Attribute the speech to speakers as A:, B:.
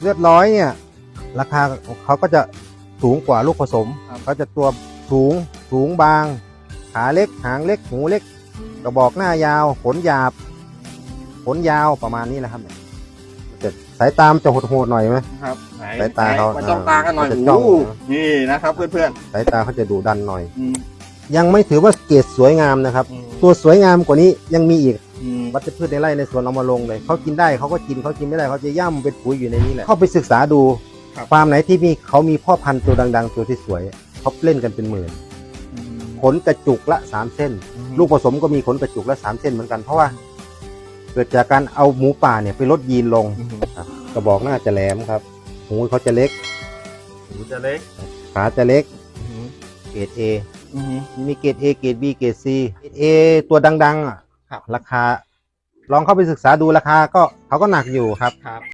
A: เลือดร้อยเนี่ยราคาเขาก็จะสูงกว่าลูกผสม
B: ครับ
A: เขาจะตัวสูงสูงบาง ขาเล็กหางเล็กหูเล็ก กระบอกหน้ายาว ขนหยาบ ขนยาวประมาณนี้แหละครับจะสายตามนจะโหดๆหน่อยไหม
B: ครับไหน
A: สายตาเขา
B: ไหนมาจ้องตากันหน่อย
A: เขาจะจ้อง
B: โอ้โหนี่นะครับ เพื่อน
A: สายตาเขาจะดุดันหน่อย
B: ๆอืม
A: ยังไม่ถือว่าเกรดสวยงามนะครับ
B: อืม
A: ตัวสวยงามกว่านี้ยังมีอีก
B: อืม
A: วัชพืชในไร่ในสวนเอามาลงเลยเขากินได้เขาก็กินเขากินไม่ได้เขาจะย่ำเป็นปุ๋ยอยู่ในนี้แหละเข้าไปศึกษาดูฟาร์มไหนที่มีเขามีพ่อพันธุ์ตัวดัง ๆ ตัวที่สวยเขาเล่นกันเป็นหมื่น
B: อืม
A: ขนกระจุกละสามเส้น ลูกผสมก็มีขนกระจุกละสามเส้นเหมือนกันเพราะว่าเกิดจากการเอาหมูป่าเนี่ยไปลดยีนลง
B: อืม
A: ครับกระบอกหน้าจะแหลมครับหูเขาจะเล็ก
B: หูจะเล็ก
A: ขาจะเล็ก
B: อืม
A: เกรด A
B: อืม
A: มีเกรด A เกรด B เกรด C เกรด A ตัวดัง ๆ อะ
B: ครับ
A: ราคา ลองเข้าไปศึกษาดูราคาก็เขาก็หนักอยู่ครับ
B: ครับ